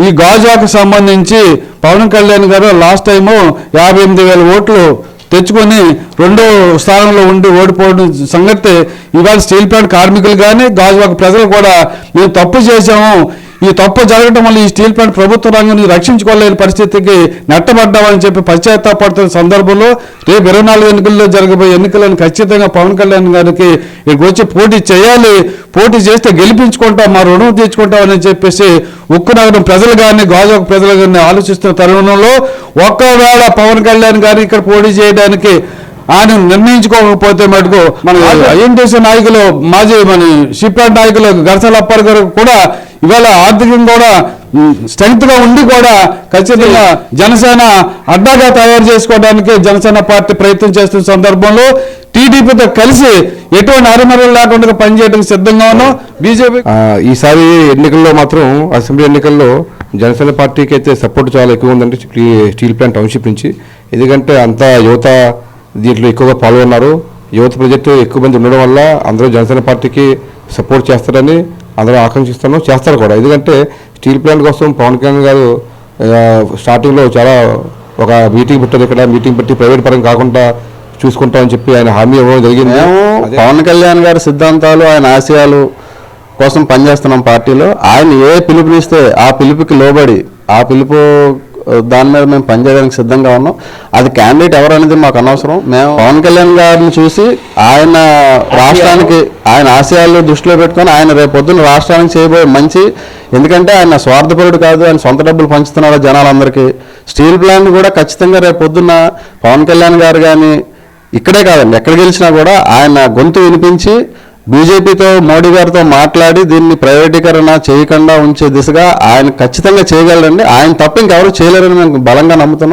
ఈ గాజువాకు సంబంధించి పవన్ కళ్యాణ్ గారు లాస్ట్ టైము యాభై ఎనిమిది వేల ఓట్లు తెచ్చుకొని రెండో స్థానంలో ఉండి ఓడిపోవడం సంగతి ఇవాళ స్టీల్ ప్లాంట్ కార్మికులు కానీ గాజువాక ప్రజలు కూడా మేము తప్పు చేశాము. ఈ తప్పు జరగడం వల్ల ఈ స్టీల్ ప్లాంట్ ప్రభుత్వ రంగాన్ని రక్షించుకోలేని పరిస్థితికి నెట్టబడ్డామని చెప్పి పశ్చాత్తాపడుతున్న సందర్భంలో రేపు ఇరవై నాలుగు ఎన్నికల్లో జరగబోయే ఎన్నికలను ఖచ్చితంగా పవన్ కళ్యాణ్ గారికి ఇక్కడికి వచ్చి పోటీ చేయాలి. పోటీ చేస్తే గెలిపించుకుంటాం మా రుణం తీర్చుకుంటామని చెప్పేసి ఉక్కు నగరం ప్రజలు కానీ గాజువాక ప్రజలు కానీ ఆలోచిస్తున్న తరుణంలో ఒక్కవేళ పవన్ కళ్యాణ్ గారిని ఇక్కడ పోటీ చేయడానికి ఆయన నిర్ణయించుకోకపోతే మటుకు మన ఐఎన్టీసీ నాయకులు మాజీ మన షిప్యార్డ్ నాయకులు గర్సల అప్పర్ గారు కూడా ఇవాళ ఆర్థికంగా కూడా స్ట్రెంగ్త్గా ఉండి కూడా ఖచ్చితంగా జనసేన అడ్డాగా తయారు చేసుకోవడానికి జనసేన పార్టీ ప్రయత్నం చేస్తున్న సందర్భంలో టీడీపీతో కలిసి ఎటువంటి అరమరలు లేకుండా పనిచేయడానికి సిద్ధంగా ఉన్నాం. బీజేపీ ఈసారి ఎన్నికల్లో మాత్రం అసెంబ్లీ ఎన్నికల్లో జనసేన పార్టీకి అయితే సపోర్ట్ చాలా ఎక్కువ ఉందండి స్టీ- స్టీల్ ప్లాంట్ టౌన్షిప్ నుంచి. ఎందుకంటే అంతా యువత దీంట్లో ఎక్కువగా పాల్గొన్నారు. యువత ప్రాజెక్టు ఎక్కువ మంది ఉండడం వల్ల అందరూ జనసేన పార్టీకి సపోర్ట్ చేస్తారని అందరూ ఆకాంక్షిస్తాను చేస్తారు కూడా. ఎందుకంటే స్టీల్ ప్లాంట్ కోసం పవన్ కళ్యాణ్ గారు స్టార్టింగ్లో చాలా ఒక మీటింగ్ పెట్టారు ఇక్కడ. మీటింగ్ పెట్టి ప్రైవేట్ పరం కాకుండా చూసుకుంటామని చెప్పి ఆయన హామీ ఇవ్వడం జరిగింది. పవన్ కళ్యాణ్ గారి సిద్ధాంతాలు ఆయన ఆశయాలు కోసం పనిచేస్తున్నాం పార్టీలో. ఆయన ఏ పిలుపునిస్తే ఆ పిలుపుకి లోబడి ఆ పిలుపు దాని మీద మేము పనిచేయడానికి సిద్ధంగా ఉన్నాం. అది క్యాండిడేట్ ఎవరు అనేది మాకు అనవసరం. మేము పవన్ కళ్యాణ్ గారిని చూసి ఆయన రాష్ట్రానికి ఆయన ఆశయాలు దృష్టిలో పెట్టుకొని ఆయన రేపొద్దున రాష్ట్రానికి చేయబోయే మంచి ఎందుకంటే ఆయన స్వార్థపరుడు కాదు ఆయన సొంత డబ్బులు పంచుతున్నాడు జనాలందరికీ. స్టీల్ ప్లాంట్ కూడా ఖచ్చితంగా రేపు పొద్దున్న పవన్ కళ్యాణ్ గారు కానీ ఇక్కడే కాదండి ఎక్కడ గెలిచినా కూడా ఆయన గొంతు వినిపించి బీజేపీతో మోడీ గారితో మాట్లాడి దీన్ని ప్రైవేటీకరణ చేయకుండా ఉంచే దిశగా ఆయన ఖచ్చితంగా చేయగలరండి ఆయన తప్ప ఇంకెవరు చేయలేరని మేము బలంగా నమ్ముతున్నాం.